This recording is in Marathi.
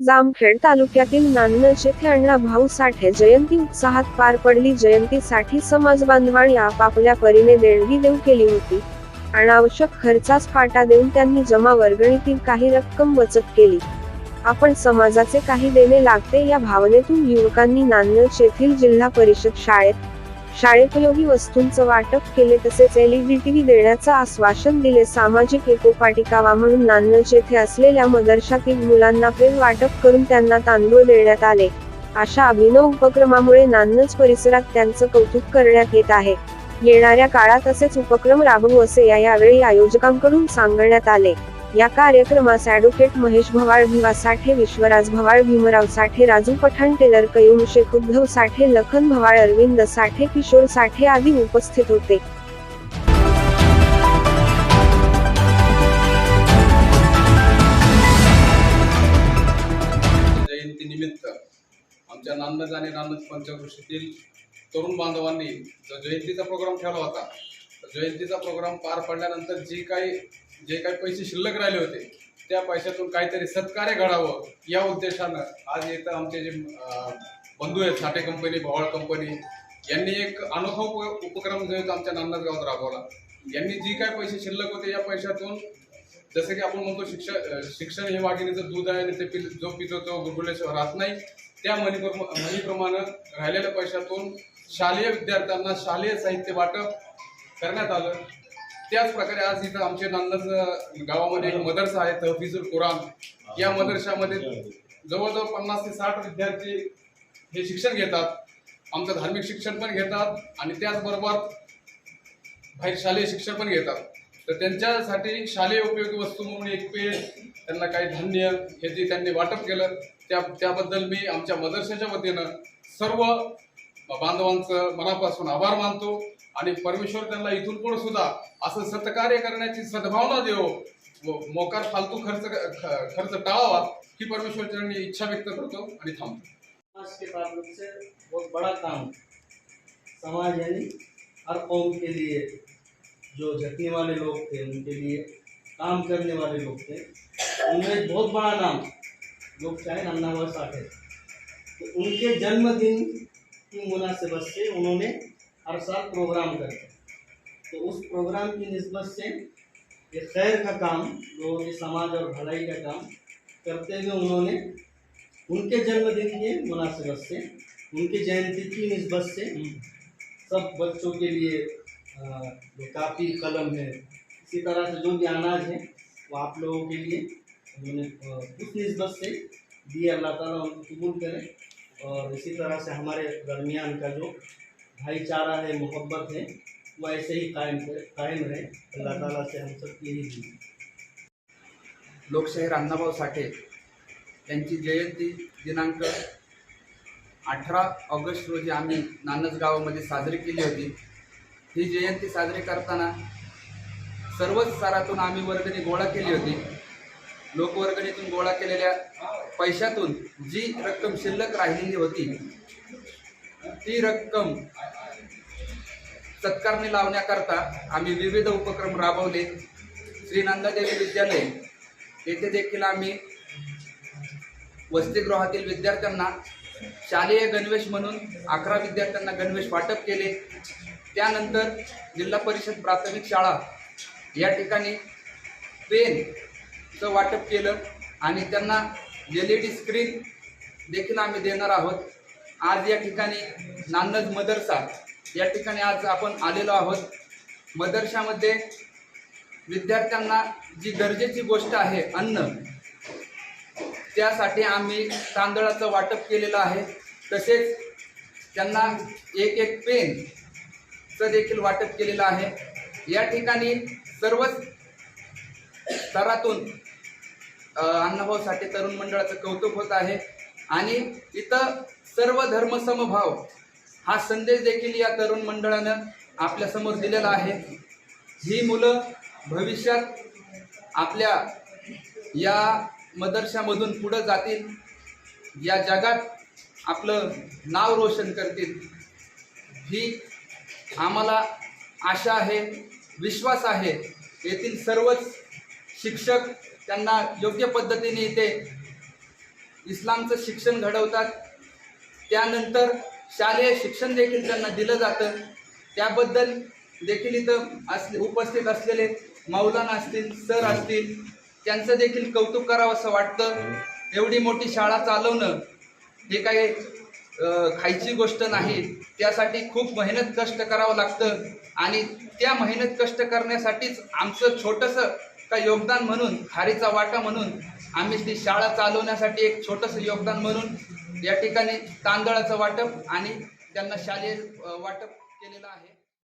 जामखेड तालुक्यातील नान्नज येथे अण्णा भाऊ साठे जयंती उत्साहात पार पडली. जयंतीसाठी समाज बांधवांनी आपापल्या परीने देणगी देऊ केली होती. अनावश्यक खर्चास फाटा देऊन त्यांनी जमा वर्गणीतील काही रक्कम बचत केली. आपण समाजाचे काही देणे लागते या भावनेतून युवकांनी नान्नज येथील जिल्हा परिषद शाळेत शाळेपयोगी वस्तूंचं वाटप केले तसेच एलईडी टीव्ही देण्याचं आश्वासन दिले. सामाजिक एकोपाटिकावा म्हणून नान्नज येथे असलेल्या मदरशातील मुलांना पेन वाटप करून त्यांना तांदूळ देण्यात आले. अशा अभिनव उपक्रमामुळे नान्नच परिसरात त्यांचं कौतुक करण्यात येत आहे. येणाऱ्या काळात असेच उपक्रम राबवू असे या यावेळी आयोजकांकडून सांगण्यात आले. या कार्यक्रमास ॲडव्होकेट महेश भवाळ भिवा साठे विश्वराज भवाळ भीमराव साठे राजू पठाण टेलर कयूम शेख उद्धव साठे लखन भवाळ अरविंद साठे किशोर साठे आदी उपस्थित होते. जयंतीनिमित्त आमच्या नांदज आणि नांदज पंचकृषीतील तरुण बांधवांनी जो जयंतीचा प्रोग्राम ठेवला होता जयंतीचा प्रोग्राम पार पडल्यानंतर जी काही जे काही पैसे शिल्लक राहिले होते त्या पैशातून काहीतरी सत्कार्य घडावं या उद्देशानं आज येतं आमचे जे बंधू आहेत साठे कंपनी भवाळ कंपनी यांनी एक अनोखा उप उपक्रम जो आहे आमच्या नांदज गावात राबवला. यांनी जी काय पैसे शिल्लक होते या पैशातून जसं की आपण म्हणतो शिक्षण शिक्षण हे वाघिणीचं दूध आहे ते पिल जो पितो तो गुरगुरल्याशिवाय राहत नाही त्या मनीप्रमा मनीप्रमाणे राहिलेल्या पैशातून शालेय विद्यार्थ्यांना शालेय साहित्य वाटप करण्यात आलं. त्याच प्रकारे आज इथं आमच्या नांदज गावामध्ये एक मदरसा आहे तहफिजुल कुराण या मदरशामध्ये जवळजवळ पन्नास ते साठ विद्यार्थी हे शिक्षण घेतात. आमचं धार्मिक शिक्षण पण घेतात आणि त्याचबरोबर बाहेर शालेय शिक्षण पण घेतात. तर त्यांच्यासाठी शालेय उपयोगी वस्तू म्हणून एक पेन त्यांना काही धान्य हे जे त्यांनी वाटप केलं त्या त्याबद्दल मी आमच्या मदरशाच्या वतीनं सर्व बांधवांचं मनापासून आभार मानतो आणि परमेश्वर त्यांना इथून पण सुद्धा असं सत्कार्य करण्याची सद्भावना देव. मोकार फालतू खर्च ख- खर्च टाळावा ही परमेश्वर त्यांनी इच्छा व्यक्त करतो आणि थांबतो. समाज के से बहुत बड़ा काम समाज यानी हर कौम के लिए जो झटने वाले लोग थे उनके लिए काम करने वाले लोग थे उनमें एक बहुत बड़ा नाम लोग चाहे अन्ना हुआ साठे तो उनके जन्मदिन की मुनासिबत से उन्होंने हर साल प्रोग्राम करते तो उस प्रोग्राम की नस्बत से ये खैर का काम लोगों के समाज और भलाई का काम करते हुए उन्होंने उनके जन्मदिन के मुनासिबत से उनकी जयंती की नस्बत से सब बच्चों के लिए जो कापी कलम है इसी तरह से जो भी अनाज है वो आप लोगों के लिए उन्होंने उस नस्बत से दिए अल्लाह ताला उनको कबूल करे। और इसी तरह से हमारे दरमियान का जो भाईचारा है मोहब्बत है वो ऐसे ही कायम कायम रहे। अल्लाह ताला से हम सब यही लोकशाहीर अण्णाभाऊ साठे यांची जयंती दिनांक अठरा ऑगस्ट रोजी आम्ही नानस गावामध्ये साजरी केली होती. ही जयंती साजरी करताना सर्वच स्तरातून आम्ही वर्गणी गोळा केली होती. लोकवर्गणीतून गोळा केलेल्या पैशातून जी रक्कम शिल्लक राहिलेली होती ती रक्कम सत्कारणी लावण्याकरता आम्ही विविध उपक्रम राबवले. श्री नंदादेवी विद्यालय येथे देखील आम्ही वसतिगृहातील विद्यार्थ्यांना शालेय गणवेश म्हणून अकरा विद्यार्थ्यांना गणवेश वाटप केले. त्यानंतर जिल्हा परिषद प्राथमिक शाळा या ठिकाणी पेन चं वाटप केलं आणि त्यांना एल ई डी स्क्रीन देखील आम्ही देणार आहोत. आज या ठिकाणी नान्नज मदरसा या ठिकाणी आज आपण आलेलो आहोत. मदरशामध्ये विद्यार्थ्यांना जी गरजेची गोष्ट आहे अन्न त्यासाठी आम्ही तांदळाचं वाटप केलेलं आहे. तसेच त्यांना एक एक पेनचं देखील वाटप केलेलं आहे. या ठिकाणी सर्वच स्तरातून अण्णाभाऊ साठे तरुण मंडळाचं कौतुक होत आहे. आणि इथं सर्व धर्मसमभाव हा संदेश देखील या तरुण मंडळानं आपल्यासमोर दिलेला आहे. ही मुलं भविष्यात आपल्या या मदरशामधून पुढं जातील. या जगात आपलं नाव रोशन करतील. ही आम्हाला आशा आहे विश्वास आहे. येथील सर्वच शिक्षक त्यांना योग्य पद्धतीने इथे इस्लामचं शिक्षण घडवतात. त्यानंतर शालेय शिक्षण देखील त्यांना दिलं जातं. त्याबद्दल देखील इथं असले उपस्थित असलेले मौलाना असतील सर असतील त्यांचं देखील कौतुक करावं असं वाटतं. एवढी मोठी शाळा चालवणं हे काही खायची गोष्ट नाही. त्यासाठी खूप मेहनत कष्ट करावं लागतं. आणि त्या मेहनत कष्ट करण्यासाठीच आमचं छोटंसं का योगदान म्हणून खारीचा वाटा म्हणून आम्ही ती शाळा चालवण्यासाठी एक छोटंसं योगदान म्हणून या ठिकाणी तांदळाचं वाटप आणि त्यांना शालेय वाटप केलेलं आहे.